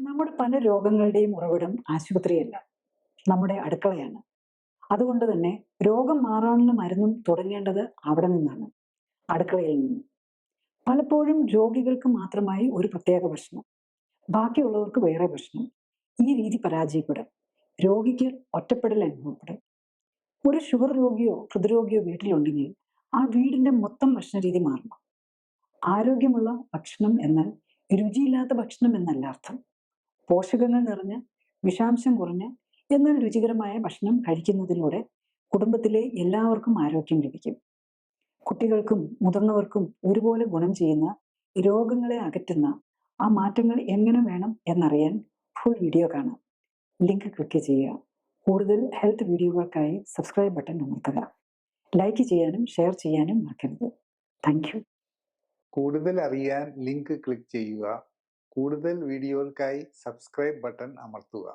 നമ്മുടെ പല രോഗങ്ങളുടെയും ഉറവിടം ആശുപത്രിയല്ല നമ്മുടെ അടുക്കളയാണ്. അതുകൊണ്ട് തന്നെ രോഗം മാറാനുള്ള മരുന്നും തുടങ്ങേണ്ടത് അവിടെ നിന്നാണ് അടുക്കളയിൽ നിന്ന്. പലപ്പോഴും രോഗികൾക്ക് മാത്രമായി ഒരു പ്രത്യേക ഭക്ഷണം ബാക്കിയുള്ളവർക്ക് വേറെ ഭക്ഷണം ഈ രീതി പരാജയപ്പെടും രോഗിക്ക് ഒറ്റപ്പെടൽ അനുഭവപ്പെടും. ഒരു ഷുഗർ രോഗിയോ ഹൃദ്രോഗിയോ വീട്ടിലുണ്ടെങ്കിൽ ആ വീടിന്റെ മൊത്തം ഭക്ഷണ രീതി മാറണം. ആരോഗ്യമുള്ള ഭക്ഷണം എന്നാൽ രുചിയില്ലാത്ത ഭക്ഷണം എന്നല്ല അർത്ഥം. പോഷകങ്ങൾ നിറഞ്ഞ വിഷാംശം കുറഞ്ഞ എന്നാൽ രുചികരമായ ഭക്ഷണം കഴിക്കുന്നതിലൂടെ കുടുംബത്തിലെ എല്ലാവർക്കും ആരോഗ്യം ലഭിക്കും. കുട്ടികൾക്കും മുതിർന്നവർക്കും ഒരുപോലെ ഗുണം ചെയ്യുന്ന രോഗങ്ങളെ അകറ്റുന്ന ആ മാറ്റങ്ങൾ എങ്ങനെ വേണം എന്നറിയാൻ ഫുൾ വീഡിയോ കാണാം. ലിങ്ക് ക്ലിക്ക് ചെയ്യുക. കൂടുതൽ ഹെൽത്ത് വീഡിയോകൾക്കായി സബ്സ്ക്രൈബ് ബട്ടൺ അമർത്തുക. ലൈക്ക് ചെയ്യാനും ഷെയർ ചെയ്യാനും മറക്കരുത്. താങ്ക് കൂടുതൽ അറിയാൻ ലിങ്ക് ക്ലിക്ക് ചെയ്യുക. കൂടുതൽ വീഡിയോകൾക്കായി സബ്സ്ക്രൈബ് ബട്ടൺ അമർത്തുക.